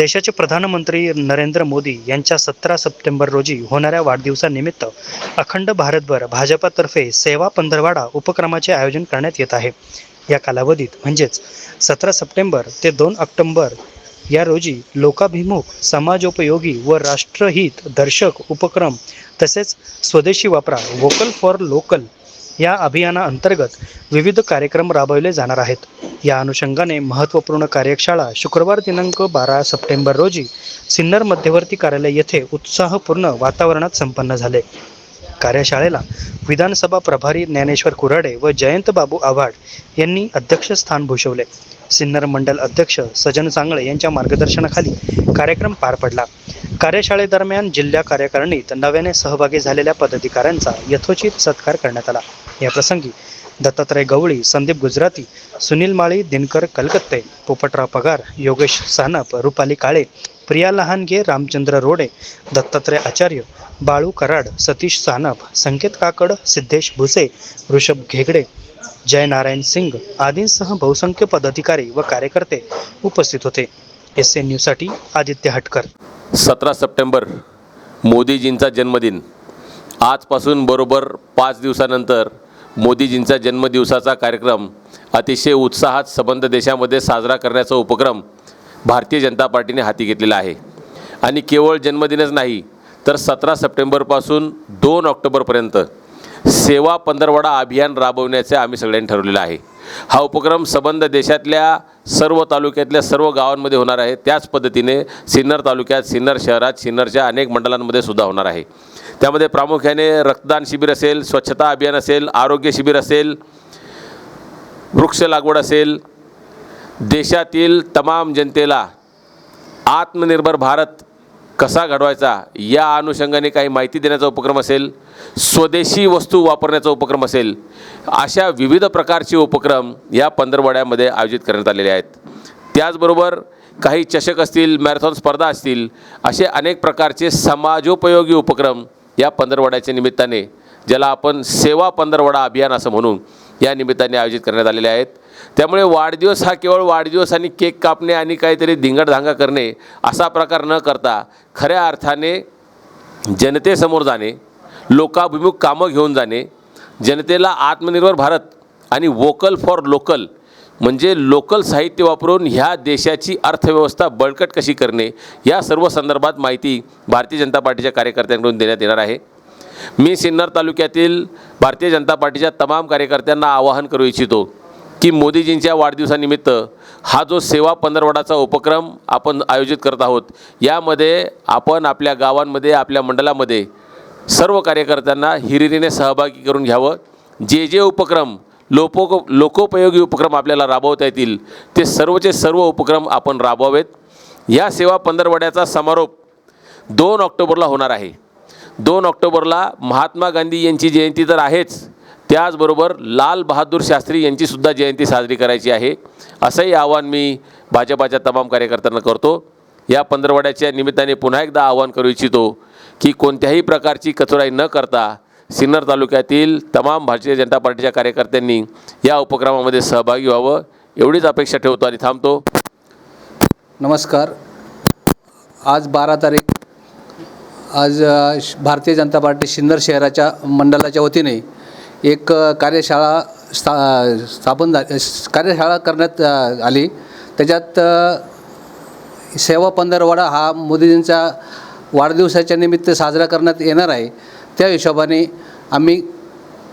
देशाचे प्रधानमंत्री नरेंद्र मोदी यांच्या सतरा सप्टेंबर रोजी होणाऱ्या वाढदिवसानिमित्त अखंड भारतभर भाजपातर्फे सेवा पंधरवाडा उपक्रमाचे आयोजन करण्यात येत आहे. या कालावधीत म्हणजेच सतरा सप्टेंबर ते दोन ऑक्टोंबर या रोजी लोकाभिमुख समाजोपयोगी व राष्ट्रहित दर्शक उपक्रम तसेच स्वदेशी वापरा व्होकल फॉर लोकल या अभियानाअंतर्गत विविध कार्यक्रम राबवले जाणार आहेत. या अनुषंगाने महत्त्वपूर्ण कार्यशाळा शुक्रवार दिनांक बारा सप्टेंबर रोजी सिन्नर मध्यवर्ती कार्यालय येथे उत्साहपूर्ण वातावरणात संपन्न झाले. कार्यशाळेला विधानसभा प्रभारी ज्ञानेश्वर कुराडे व जयंत बाबू आव्हाड यांनी अध्यक्षस्थान भूषवले. सिन्नर मंडल अध्यक्ष सजन सांगळे यांच्या मार्गदर्शनाखाली कार्यक्रम पार पडला. कार्यशाळेदरम्यान जिल्हा कार्यकारिणीत नव्याने सहभागी झालेल्या पदाधिकाऱ्यांचा यथोचित सत्कार करण्यात आला. याप्रसंगी दत्तात्रय गवळी संदीप गुजराती सुनील माळी दिनकर कलकत्ते पोपटराव पगार योगेश सानप रुपाली काळे प्रिया लहानगे रामचंद्र रोडे दत्तात्रय आचार्य बाळू कराड सतीश सानप संकेत काकड सिद्धेश भुसे ऋषभ घेगडे जयनारायण सिंग आदींसह बहुसंख्य पदाधिकारी व कार्यकर्ते उपस्थित होते. एस एन न्यूजसाठी आदित्य हटकर. सतरा सप्टेंबर मोदीजींचा जन्मदिन. आजपासून बरोबर पाच दिवसानंतर मोदीजींचा जन्मदिवसाचा कार्यक्रम अतिशय उत्साहात संबंध देशामध्ये साजरा करण्याचा उपक्रम भारतीय जनता पार्टीने हाती घेतलेला आहे. आणि केवळ जन्मदिनच नाही तर सतरा सप्टेंबरपासून दोन ऑक्टोबरपर्यंत सेवा पंधरवडा अभियान राबवण्याचे आम्ही सगळ्यांनी ठरवलेलं आहे. हा उपक्रम संबंध देशातल्या सर्व तालुक्यातल्या सर्व गावांमध्ये होणार आहे. त्याच पद्धतीने सिन्नर तालुक्यात सिन्नर शहरात सिन्नरच्या अनेक मंडळांमध्ये सुद्धा होणार आहे. त्यामध्ये प्रामुख्याने रक्तदान शिबिर असेल स्वच्छता अभियान असेल आरोग्य शिबिर असेल वृक्ष लागवड असेल. देशातील तमाम जनतेला आत्मनिर्भर भारत कसा घडवायचा या अनुषंगाने काही माहिती देण्याचा उपक्रम असेल स्वदेशी वस्तू वापरण्याचा उपक्रम असेल अशा विविध प्रकारचे उपक्रम या पंधरवड्यामध्ये आयोजित करण्यात आलेले आहेत. त्याचबरोबर काही चषक असतील मॅरेथॉन स्पर्धा असतील असे अनेक प्रकारचे समाजोपयोगी उपक्रम या पंधरवड्याच्या निमित्ताने ज्याला आपण सेवा पंधरवडा अभियान असं म्हणून या निमित्ताने आयोजित करण्यात आलेले आहेत. त्यामुळे वाढदिवस हा केवळ वाढदिवस आणि केक कापणे आणि काहीतरी धिंगडधांगा करणे असा प्रकार न करता खऱ्या अर्थाने जनतेसमोर जाणे लोकाभिमुख कामं घेऊन जाणे जनतेला आत्मनिर्भर भारत आणि वोकल फॉर लोकल म्हणजे लोकल साहित्य वापरून ह्या देशाची अर्थव्यवस्था बळकट कशी करणे या सर्व संदर्भात माहिती भारतीय जनता पार्टीच्या कार्यकर्त्यांकडून देण्यात येणार आहे. मी सिन्नर तालुक्यातील भारतीय जनता पार्टीच्या तमाम कार्यकर्त्यांना आवाहन करू इच्छितो की मोदीजींच्या वाढदिवसानिमित्त हा जो सेवा पंधरवडाचा उपक्रम आपण आयोजित करत आहोत यामध्ये आपण आपल्या गावांमध्ये आपल्या मंडळामध्ये सर्व कार्यकर्त्यांना हिरिरीने सहभागी करून घ्यावं. जे जे उपक्रम लोको लोकोपयोगी उपक्रम आपल्याला राबवता येतील ते सर्वचे सर्व उपक्रम आपण राबवावेत. या सेवा पंधरवड्याचा समारोप दोन ऑक्टोबरला होणार आहे. दोन ऑक्टोबरला महात्मा गांधी यांची जयंती तर आहेच. त्याचबरोबर लाल बहादूर शास्त्री यांचीसुद्धा जयंती साजरी करायची आहे. असंही आव्हान मी भाजपाच्या तमाम कार्यकर्त्यांना करतो. या पंधरवड्याच्या निमित्ताने पुन्हा एकदा आवाहन करू इच्छितो की कोणत्याही प्रकारची कचोराई न करता सिन्नर तालुक्यातील तमाम भारतीय जनता पार्टीच्या कार्यकर्त्यांनी या उपक्रमामध्ये सहभागी व्हावं. एवढीच अपेक्षा ठेवतो आणि थांबतो. नमस्कार. आज बारा तारीख आज श- भारतीय जनता पार्टी सिन्नर शहराच्या मंडळाच्या वतीने एक कार्यशाळा स्था स्थापन झा कार्यशाळा करण्यात आली. त्याच्यात सेवा पंधरवडा हा मोदीजींचा वाढदिवसाच्या निमित्त साजरा करण्यात येणार आहे. त्या हिशोबाने आम्ही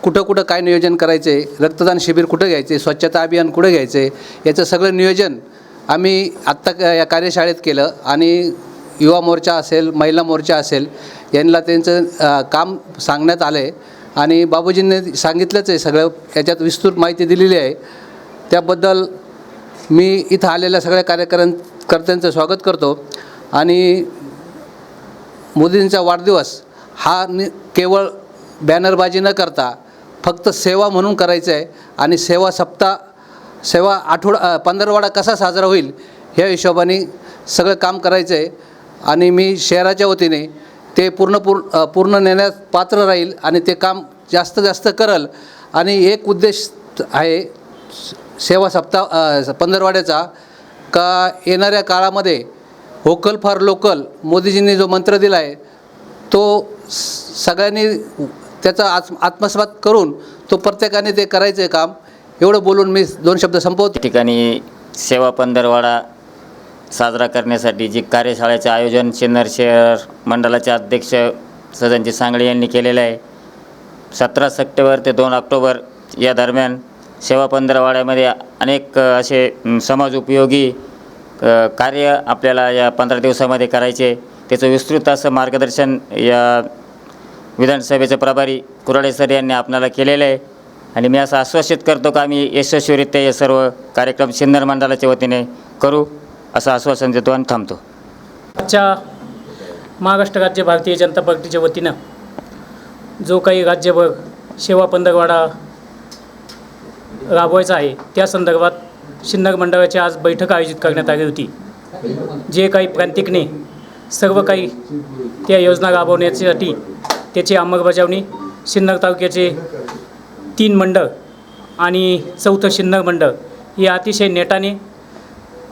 कुठं कुठं काय नियोजन करायचे रक्तदान शिबिर कुठं घ्यायचे स्वच्छता अभियान कुठं घ्यायचे याचं सगळं नियोजन आम्ही आत्ता या कार्यशाळेत केलं आणि युवा मोर्चा असेल महिला मोर्चा असेल यांना त्यांचं काम सांगण्यात आलं आहे आणि बाबूजींनी सांगितलंच आहे सगळं याच्यात विस्तृत माहिती दिलेली आहे. त्याबद्दल मी इथं आलेल्या सगळ्या कार्यकर्त्यां कर्त्यांचं स्वागत करतो. आणि मोदींचा वाढदिवस हा नि केवळ बॅनरबाजी न करता फक्त सेवा म्हणून करायचं आहे आणि सेवा सप्ताह सेवा आठवडा पंधरवाडा कसा साजरा होईल ह्या हिशोबाने सगळं काम करायचं आहे आणि मी शहराच्या वतीने ते पूर्ण पूर पूर्ण नेण्यास पात्र राहील आणि ते काम जास्त जास्त करल. आणि एक उद्देश आहे सेवा सप्ताह पंधरवाड्याचा का येणाऱ्या काळामध्ये होकल फॉर लोकल मोदीजींनी जो मंत्र दिला आहे तो सगळ्यांनी त्याचा आत्म आत्मसात करून तो प्रत्येकाने ते करायचं आहे काम. एवढं बोलून मी दोन शब्द संपवतो. ठिकाणी सेवा पंधरवाडा साजरा करण्यासाठी जी कार्यशाळेचे आयोजन सिन्नर शहर मंडळाचे अध्यक्ष सदनजी सांगळे यांनी केलेलं आहे. सतरा सप्टेंबर ते दोन ऑक्टोबर या दरम्यान सेवा पंधरवाड्यामध्ये अनेक असे समाज उपयोगी कार्य आपल्याला या पंधरा दिवसामध्ये करायचे. त्याचं विस्तृत असं मार्गदर्शन या विधानसभेचे प्रभारी कुराडे सर यांनी आपल्याला केलेलं आहे. आणि मी असं आश्वासित करतो का आम्ही यशस्वीरित्या हे सर्व कार्यक्रम सिन्नर मंडळाच्या वतीने करू. असं आश्वासन देतो आणि थांबतो. आजच्या महाराष्ट्र राज्य भारतीय जनता पार्टीच्या वतीनं जो काही राज्यभर सेवा पंधरवाडा राबवायचा आहे त्या संदर्भात शिन्नर मंडळाची आज बैठक आयोजित करण्यात आली होती. जे काही प्रांतिकने सर्व काही त्या योजना राबवण्यासाठी त्याची अंमलबजावणी शिन्नर तालुक्याचे तीन मंडळ आणि चौथं शिन्नर मंडळ हे अतिशय नेटाने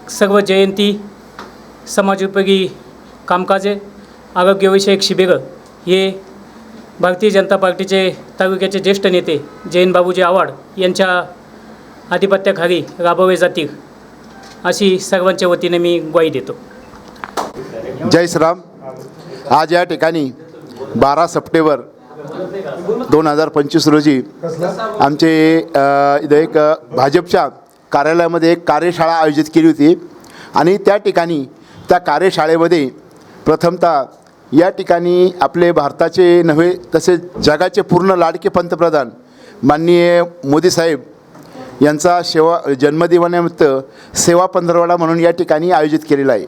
सर्व जयंती समाजोपयोगी कामकाजे आरोग्यविषयक शिबिरं हे भारतीय जनता पार्टीचे तालुक्याचे ज्येष्ठ नेते जैन बाबूजी आव्हाड यांच्या आधिपत्याखाली राबवले जातील अशी सर्वांच्या वतीने मी ग्वाही देतो जय श्राम आज या ठिकाणी बारा सप्टेंबर दोन हजार पंचवीस रोजी आमचे इथं एक भाजपच्या कार्यालयामध्ये एक कार्यशाळा आयोजित केली होती. आणि त्या ठिकाणी त्या कार्यशाळेमध्ये प्रथमतः या ठिकाणी आपले भारताचे नव्हे तसेच जगाचे पूर्ण लाडके पंतप्रधान माननीय मोदी साहेब यांचा सेवा जन्मदिनानिमित्त सेवा पंधरवडा म्हणून या ठिकाणी आयोजित केलेला आहे.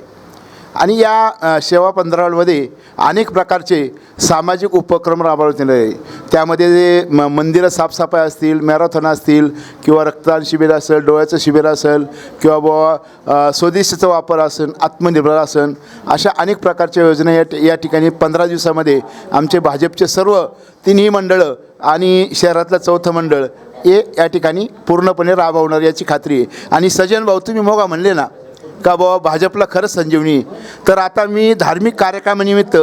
आणि या सेवा पंधरवड्यामध्ये अनेक प्रकारचे सामाजिक उपक्रम राबवण्यात येणार आहे. त्यामध्ये जे म मंदिरं साफसफाई असतील मॅरेथॉन असतील किंवा रक्तदान शिबिर असेल डोळ्याचं शिबिर असेल किंवा बुवा स्वदेशीचा वापर असेल आत्मनिर्भर असेल अशा अनेक प्रकारच्या योजना या या ठिकाणी पंधरा दिवसामध्ये आमचे भाजपचे सर्व तिन्ही मंडळं आणि शहरातलं चौथं मंडळ हे या ठिकाणी पूर्णपणे राबवणार याची खात्री आहे. आणि सजन भाऊ तुम्ही मोगा म्हणले ना का बाबा भाजपला खरंच संजीवनी. तर आता मी धार्मिक कार्यक्रमानिमित्त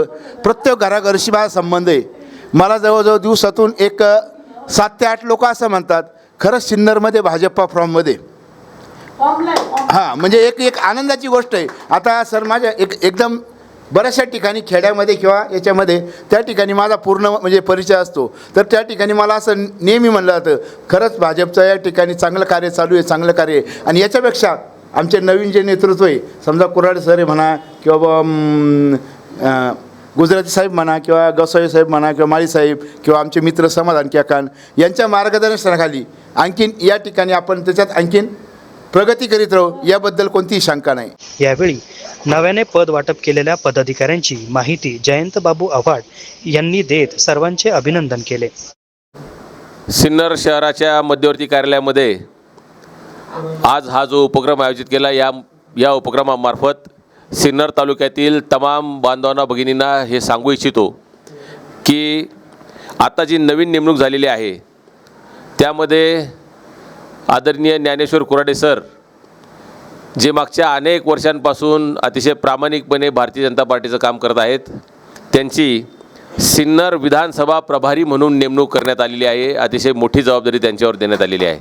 प्रत्येक घराघरशी माझा संबंध आहे. मला जवळजवळ दिवसातून एक सात ते आठ लोक असं म्हणतात खरंच सिन्नरमध्ये भाजपा फॉर्ममध्ये. हां म्हणजे एक एक आनंदाची गोष्ट आहे. आता सर माझ्या एक एकदम बऱ्याचशा ठिकाणी खेड्यामध्ये किंवा याच्यामध्ये त्या ठिकाणी माझा पूर्ण म्हणजे परिचय असतो. तर त्या ठिकाणी मला असं नेहमी म्हणलं जातं खरंच भाजपचं या ठिकाणी चांगलं कार्य चालू आहे चांगलं कार्य आहे. आणि याच्यापेक्षा आमचे नवीन जे नेतृत्व आहे समजा कुराडे सर म्हणा किंवा गुजराती साहेब म्हणा किंवा गसाई साहेब म्हणा किंवा माळी साहेब किंवा आमचे मित्र समाधान काकान यांच्या मार्गदर्शनाखाली आणखीन या ठिकाणी आपण त्याच्यात आणखीन प्रगती करीत राहू याबद्दल कोणतीही शंका नाही. यावेळी नव्याने पद वाटप केलेल्या पदाधिकाऱ्यांची माहिती जयंत बाबू आव्हाड यांनी देत सर्वांचे अभिनंदन केले. सिन्नर शहराच्या मध्यवर्ती कार्यालयामध्ये आज हा जो उपक्रम आयोजित केला या या उपक्रमामार्फत सिन्नर तालुक्यातील तमाम बांधवांना भगिनींना हे सांगू इच्छितो की आता जी नवीन नेमणूक झालेली आहे त्यामध्ये आदरणीय ज्ञानेश्वर कुराडे सर जे मागच्या अनेक वर्षांपासून अतिशय प्रामाणिकपणे भारतीय जनता पार्टीचं काम करत आहेत त्यांची सिन्नर विधानसभा प्रभारी म्हणून नेमणूक करण्यात आलेली आहे अतिशय मोठी जबाबदारी त्यांच्यावर देण्यात आलेली आहे.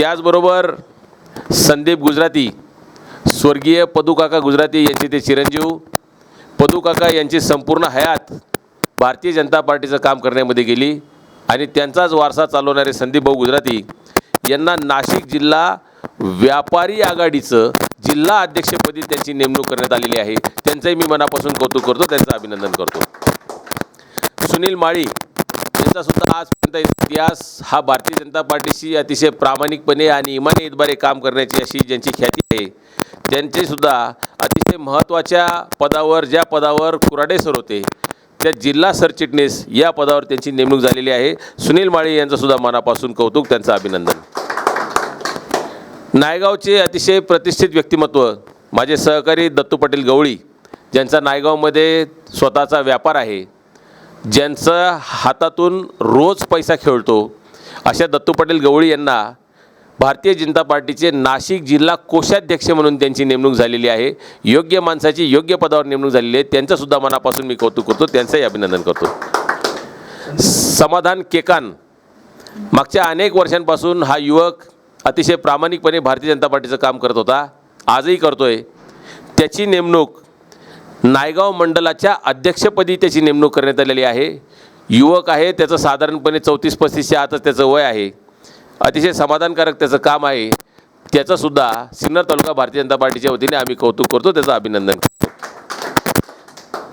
त्याचबरोबर संदीप गुजराती स्वर्गीय पदुकाका गुजराती यांचे ते चिरंजीव पदुकाका यांची संपूर्ण हयात भारतीय जनता पार्टीचं काम करण्यामध्ये गेली आणि त्यांचाच वारसा चालवणारे संदीप भाऊ गुजराती यांना नाशिक जिल्हा व्यापारी आघाडीचं जिल्हा अध्यक्षपदी त्यांची नेमणूक करण्यात आलेली आहे. त्यांचंही मी मनापासून कौतुक करतो त्यांचं अभिनंदन करतो. सुनील माळी यांचा सुद्धा आजपर्यंत इतिहास हा भारतीय जनता पार्टीशी अतिशय प्रामाणिकपणे आणि इमाने इतबारे काम करण्याची अशी ज्यांची ख्याती आहे त्यांचे सुद्धा अतिशय महत्त्वाच्या पदावर ज्या पदावर कुराडे सर होते त्या जिल्हा सरचिटणीस या पदावर त्यांची नेमणूक झालेली आहे. सुनील माळी यांचंसुद्धा मनापासून कौतुक त्यांचं अभिनंदन. नायगावचे अतिशय प्रतिष्ठित व्यक्तिमत्व माझे सहकारी दत्तू पाटील गवळी ज्यांचा नायगावमध्ये स्वतःचा व्यापार आहे ज्यांचं हातातून रोज पैसा खेळतो अशा दत्तू पाटील गवळी यांना भारतीय जनता पार्टीचे नाशिक जिल्हा कोषाध्यक्ष म्हणून त्यांची नेमणूक झालेली आहे. योग्य माणसाची योग्य पदावर नेमणूक झालेली आहे. त्यांचंसुद्धा मनापासून मी कौतुक करतो. त्यांचंही अभिनंदन करतो. समाधान केकान. मागच्या अनेक वर्षांपासून हा युवक अतिशय प्रामाणिकपणे भारतीय जनता पार्टीचं काम करत होता. आजही करतोय. त्याची नेमणूक नायगाव मंडलाच्या अध्यक्षपदी त्याची नेमणूक करण्यात आलेली आहे. युवक आहे त्याचं साधारणपणे चौतीस पस्तीसच्या आतच त्याचं वय आहे. अतिशय समाधानकारक त्याचं काम आहे. त्याचंसुद्धा सिन्नर तालुका भारतीय जनता पार्टीच्या वतीने आम्ही कौतुक करतो त्याचं अभिनंदन करतो.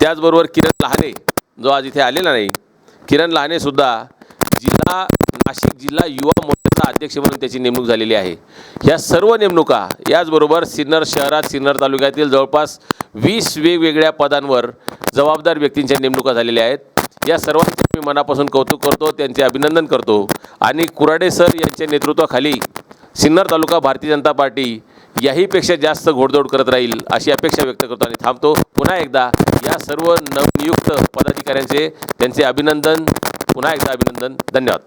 त्याचबरोबर किरण लहाने जो आज इथे आलेला नाही किरण लहानेसुद्धा जिल्हा नाशिक जिल्हा युवा मोर्चाचा अध्यक्ष म्हणून त्याची नेमणूक झालेली आहे. या सर्व नेमणुका याचबरोबर सिन्नर शहरात सिन्नर तालुक्यातील जवळपास वीस वेगवेगळ्या पदांवर जबाबदार व्यक्तींच्या नेमणुका झालेल्या आहेत. या सर्वांचे मी मनापासून कौतुक करतो त्यांचे अभिनंदन करतो आणि कुराडे सर यांच्या नेतृत्वाखाली सिन्नर तालुका भारतीय जनता पार्टी याहीपेक्षा जास्त घोडदौड करत राहील अशी अपेक्षा व्यक्त करतो आणि थांबतो. पुन्हा एकदा या सर्व नवनियुक्त पदाधिकाऱ्यांचे त्यांचे अभिनंदन. पुन्हा एकदा अभिनंदन. धन्यवाद.